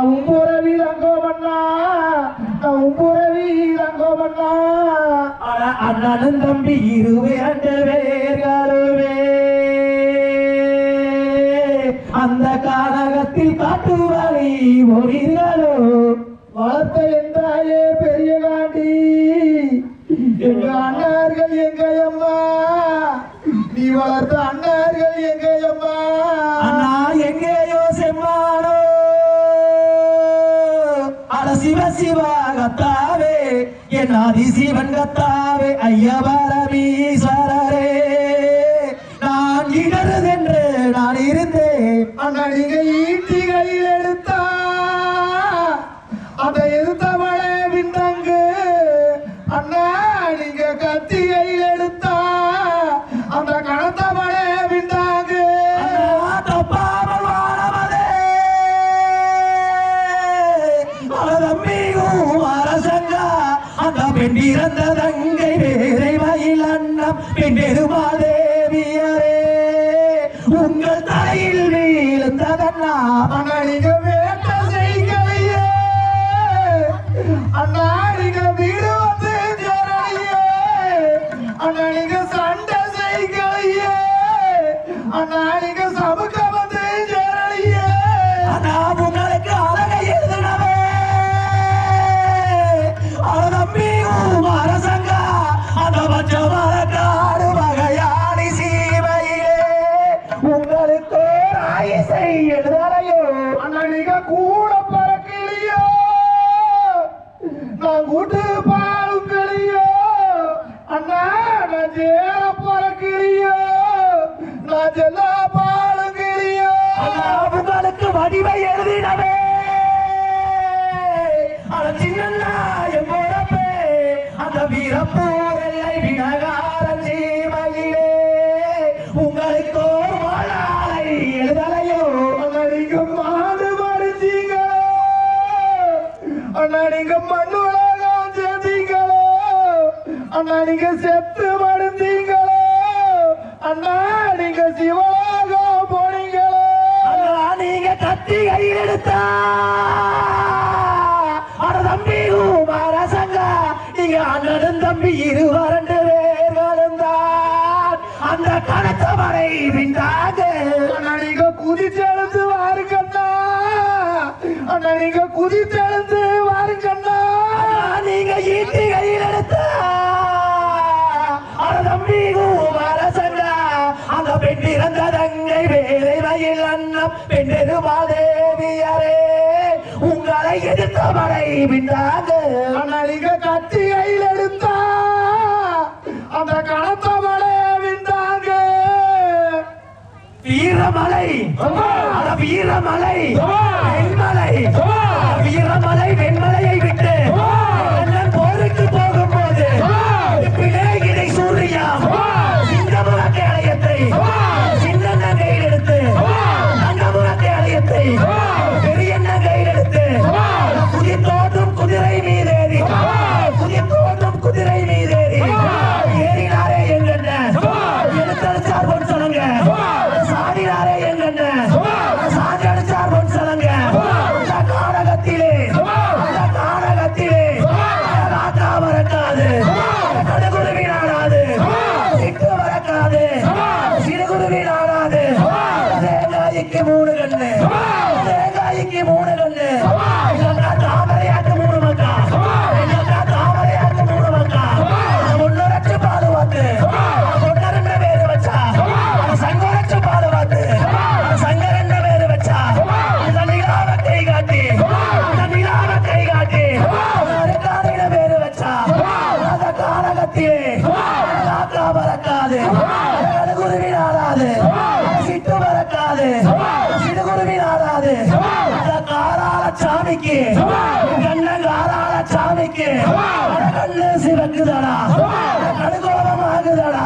நான் உம்புறவி தங்கோமண்ணா நான் உம்புறவி தங்கோமண்ணா அட அண்ணனும் தம்பி இருவேண்டு வேர்களுமே அந்த காலகத்தில் காட்டுவாரி வழி ஒளிர்களோ வளர்த்த என்றாயே பெரிய காண்டி. எங்க அண்ணார்கள் எங்க அம்மா நீ வளர்த்த என் ஆதி சிவன் கத்தாவே ஐயவரமீஸ்வரரே நான் இடருதென்று நான் இருந்தேன். அண்ணா நீங்க ஈட்டி கையில் பின் பிறந்த தங்கை வேரை மயில் அண்ணம் பின் பெருமாதேவியரே. உங்கள் தலையில் வீழ்ந்ததண்ணா அண்ணா நீங்க வேட்ட செய்களையே. அண்ணா வீடு வந்து சேரலையே சண்டை செய்களையே. அண்ணாடி அண்ணா நீங்க கூட பறக்கலையோ? நான் கூட்டு பாருங்களையோ அண்ணா நான் சேர பறக்கலையோ? நான் செல்ல பாருங்களையோ அண்ணா உங்களுக்கு வடிவை எழுதினவே அண்ணா நீங்க மண் உலகம் சேர்த்தீங்களோ அண்ணா நீங்க செத்து மடிந்தீங்களோ? அண்ணா நீங்க சிவலோகம் போனீங்களோ? அண்ணா நீங்க கத்தி கையில் எடுத்தா? அட தம்பி அரசங்க நீங்க அண்ணனும் தம்பி இருவரண்டு பேர்களும் தான் அந்த கணத்த வரை விண்டாங்க அண்ணா நீங்க அண்ணா நீங்க குதிச்செழுந்து வாருங்கண்ணா நீங்க ஈட்டி கையில் எடுத்தா தம்பி அரசங்க அந்த பெண் இறந்த தங்கை வேலை வயல் அண்ணம் பெண்ணெருமாதேவியரே உங்களை எதிர்த்தவரை விண்டாங்க அண்ணா நீங்க கத்தி கையில் எடுத்தா அந்த கணத்தவளே விந்தாங்க வீரமலை அட வீரமலை. வெண்மலை. வீரமலை வெண்மலையை விட்டு தேங்காய்க்கு மூணு கண்ணு தேங்காய்க்கு மூணு கண்ணு தாமரையாட்டு மூணு மக்கா தாமரையாட்டு மூணு மக்கா முன்னூறச்சு பாதுகாத்து முன்னரெண்டு பேரு வச்சா சங்கரச்சு பாதுகாத்து சங்கரண்ட பேரு வச்சா நிலாவை கை காட்டி நிலாவை கை காட்டி பேரு வச்சா கானகத்திலே காக்கா பறக்காது சாமிக்கு. கண்ண காராள சாமிக்கு. கண்ணு சிவக்குதடா. கடுகோபம் ஆகுதடா